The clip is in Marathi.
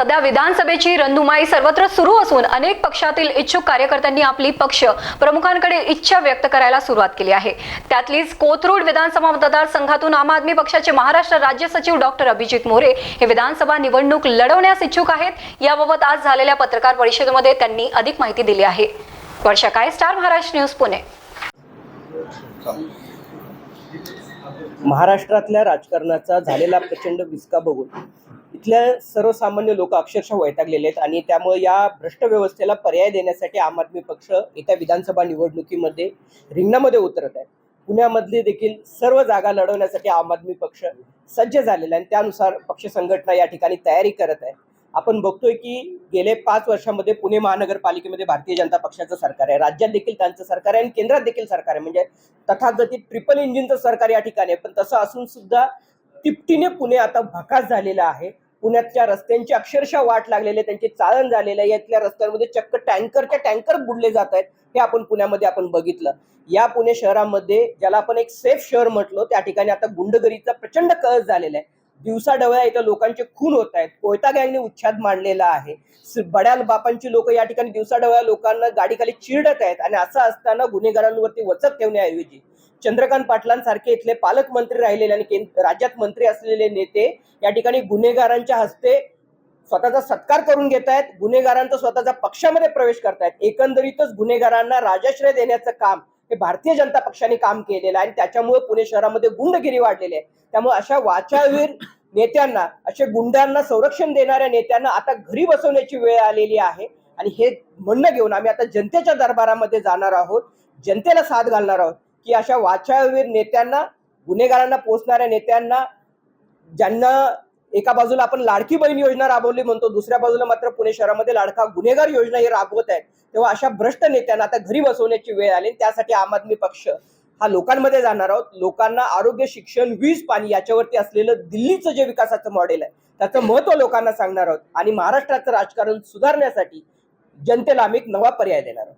सध्या विधानसभेची रणधुमाई सर्वत्र सुरू असून अनेक पक्षातील इच्छुक कार्यकर्त्यांनी आपली पक्ष प्रमुखांकडे इच्छा व्यक्त करायला सुरुवात केली आहे. त्यातलीच कोथरूड विधानसभा मतदारसंघातून आम आदमी पक्षाचे महाराष्ट्र राज्य सचिव डॉक्टर अभिजित मोरे हे विधानसभा निवडणूक लढवण्यास इच्छुक आहेत. याबाबत आज झालेल्या पत्रकार परिषदेमध्ये त्यांनी अधिक माहिती दिली आहे. वर्षा काय स्टार महाराष्ट्र न्यूज पुणे. महाराष्ट्रातल्या राजकारणाचा झालेला प्रचंड विस्का बघून इथल्या सर्वसामान्य लोक अक्षरशः वैतागलेले आहेत आणि त्यामुळे या भ्रष्ट व्यवस्थेला पर्याय देण्यासाठी आम आदमी पक्ष येत्या विधानसभा निवडणुकीमध्ये रिंगणामध्ये उतरत आहे. पुण्यामधली देखील सर्व जागा लढवण्यासाठी आम आदमी पक्ष सज्ज झालेला आहे आणि त्यानुसार पक्ष संघटना या ठिकाणी तयारी करत आहे. आपण बघतोय की गेले पाच वर्षामध्ये पुणे महानगरपालिकेमध्ये भारतीय जनता पक्षाचं सरकार आहे. राज्यात देखील त्यांचं सरकार आहे आणि केंद्रात देखील सरकार आहे. म्हणजे तथाकथित ट्रिपल इंजिनचं सरकार या ठिकाणी आहे. पण तसं असून सुद्धा तिपटीने पुणे आता भकास झालेला आहे. पुण्यातल्या रस्त्यांची अक्षरशः वाट लागलेली त्यांचे त्यांची चाळण झालेलं आहे. यातल्या रस्त्यांमध्ये चक्क टँकरच्या टँकर बुडले जात आहेत. हे आपण पुण्यामध्ये आपण बघितलं. या पुणे शहरामध्ये ज्याला आपण एक सेफ शहर म्हटलो त्या ठिकाणी आता गुंडगिरीचा प्रचंड कळस झालेला आहे. दिवसाढवळ्या इथं लोकांचे खून होत आहेत. कोयता गँगने उच्छाद मांडलेला आहे. स- बड्याल बापांची लोक या ठिकाणी दिवसाढवळ्या लोकांना गाडीखाली चिरडत आहेत. आणि असं असताना गुन्हेगारांवरती वचक ठेवण्याऐवजी चंद्रकांत पाटलांसारखे इथले पालकमंत्री राहिलेले आणि केंद्र राज्यात मंत्री असलेले नेते या ठिकाणी गुन्हेगारांच्या हस्ते स्वतःचा सत्कार करून घेत आहेत. गुन्हेगारांचा स्वतःच्या पक्षामध्ये प्रवेश करतायत एकंदरीतच गुन्हेगारांना राजाश्रय देण्याचं काम हे भारतीय जनता पक्षाने काम केलेलं आहे आणि त्याच्यामुळे पुणे शहरामध्ये गुंडगिरी वाढलेली आहे. त्यामुळे अशा वाचावीर नेत्यांना अशा गुंडांना संरक्षण देणाऱ्या नेत्यांना आता घरी बसवण्याची वेळ आलेली आहे. आणि हे म्हणणं घेऊन आम्ही आता जनतेच्या दरबारामध्ये जाणार आहोत. जनतेला साथ घालणार आहोत. की अशा वाचावीर नेत्यांना गुन्हेगारांना पोचणाऱ्या नेत्यांना ज्यांना एका बाजूला आपण लाडकी बहीण योजना राबवली म्हणतो दुसऱ्या बाजूला मात्र पुणे शहरामध्ये लाडका गुन्हेगार योजना ही राबवत आहेत तेव्हा अशा भ्रष्ट नेत्यांना आता घरी बसवण्याची वेळ आली त्यासाठी आम आदमी पक्ष हा लोकांमध्ये जाणार आहोत. लोकांना आरोग्य शिक्षण वीज पाणी याच्यावरती असलेलं दिल्लीचं जे विकासाचं मॉडेल आहे त्याचं महत्त्व लोकांना सांगणार आहोत आणि महाराष्ट्राचं राजकारण सुधारण्यासाठी जनतेला आम्ही एक नवा पर्याय देणार आहोत.